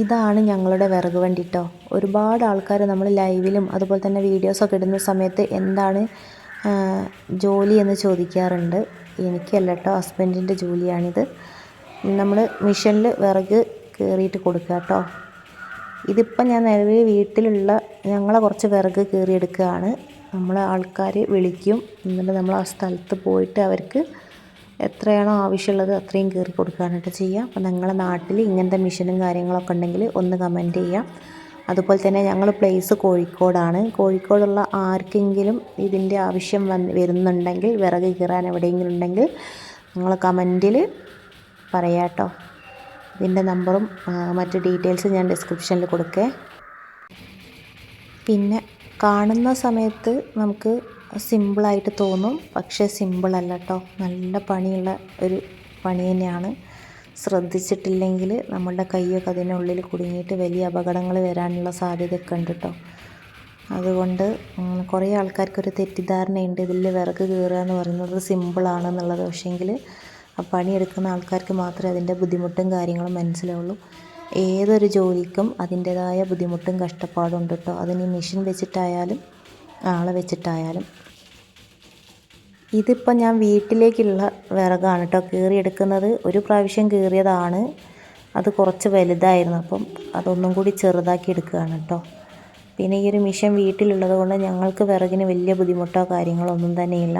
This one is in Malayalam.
ഇതാണ് ഞങ്ങളുടെ വിറക് വണ്ടി കേട്ടോ ഒരുപാട് ആൾക്കാർ നമ്മൾ ലൈവിലും അതുപോലെ തന്നെ വീഡിയോസൊക്കെ ഇടുന്ന സമയത്ത് എന്താണ് ജോലി എന്ന് ചോദിക്കാറുണ്ട്. എനിക്കല്ല കേട്ടോ ഹസ്ബൻഡിന്റെ ജോലിയാണിത്. നമ്മൾ മിഷനിൽ വിറക് കയറിയിട്ട് കൊടുക്കുക കേട്ടോ ഇതിപ്പം ഞാൻ നിലവിൽ വീട്ടിലുള്ള ഞങ്ങളെ കുറച്ച് വിറക് കയറിയെടുക്കുകയാണ് നമ്മൾ ആൾക്കാർ വിളിക്കും. എന്നിട്ട് നമ്മൾ ആ സ്ഥലത്ത് പോയിട്ട് അവർക്ക് എത്രയാണോ ആവശ്യമുള്ളത് അത്രയും കയറി കൊടുക്കാനായിട്ട് ചെയ്യാം. അപ്പോൾ നിങ്ങളുടെ നാട്ടിൽ ഇങ്ങനത്തെ മിഷനും കാര്യങ്ങളൊക്കെ ഉണ്ടെങ്കിൽ ഒന്ന് കമന്റ് ചെയ്യാം. അതുപോലെ തന്നെ ഞങ്ങൾ പ്ലേസ് കോഴിക്കോടാണ്. കോഴിക്കോടുള്ള ആർക്കെങ്കിലും ഇതിന്റെ ആവശ്യം വന്ന് വരുന്നുണ്ടെങ്കിൽ വിറക് കീറാൻ എവിടെയെങ്കിലും ഉണ്ടെങ്കിൽ നിങ്ങൾ കമന്റിൽ പറയാം കേട്ടോ ഇതിന്റെ നമ്പറും മറ്റ് ഡീറ്റെയിൽസും ഞാൻ ഡിസ്ക്രിപ്ഷനിൽ കൊടുക്കേ. പിന്നെ കാണുന്ന സമയത്ത് നമുക്ക് സിമ്പിളായിട്ട് തോന്നും. പക്ഷേ സിമ്പിളല്ല കേട്ടോ നല്ല പണിയുള്ള ഒരു പണി തന്നെയാണ്. ശ്രദ്ധിച്ചിട്ടില്ലെങ്കിൽ നമ്മളുടെ കൈയൊക്കെ അതിനുള്ളിൽ കുടുങ്ങിയിട്ട് വലിയ അപകടങ്ങൾ വരാനുള്ള സാധ്യതയൊക്കെ ഉണ്ട് കേട്ടോ അതുകൊണ്ട് കുറേ ആൾക്കാർക്കൊരു തെറ്റിദ്ധാരണയുണ്ട്. ഇതിൽ വിറക് കീറുക എന്ന് പറയുന്നത് സിമ്പിളാണെന്നുള്ളത്. പക്ഷേങ്കിൽ പണിയെടുക്കുന്ന ആൾക്കാർക്ക് മാത്രമേ അതിന്റെ ബുദ്ധിമുട്ടും കാര്യങ്ങളും മനസ്സിലാവുള്ളൂ. ഏതൊരു ജോലിക്കും അതിന്റേതായ ബുദ്ധിമുട്ടും കഷ്ടപ്പാടും ഉണ്ട് കേട്ടോ അതിന് മെഷീൻ വെച്ചിട്ടായാലും ആളെ വെച്ചിട്ടായാലും. ഇതിപ്പോൾ ഞാൻ വീട്ടിലേക്കുള്ള വിറകാണ് കേട്ടോ കീറിയെടുക്കുന്നത്. ഒരു പ്രാവശ്യം കീറിയതാണ്. അത് കുറച്ച് വലുതായിരുന്നു. അപ്പം അതൊന്നും കൂടി ചെറുതാക്കി എടുക്കുകയാണ് കേട്ടോ പിന്നെ ഈ ഒരു മിഷൻ വീട്ടിലുള്ളത് കൊണ്ട് ഞങ്ങൾക്ക് വിറകിന് വലിയ ബുദ്ധിമുട്ടോ കാര്യങ്ങളോ ഒന്നും തന്നെയില്ല.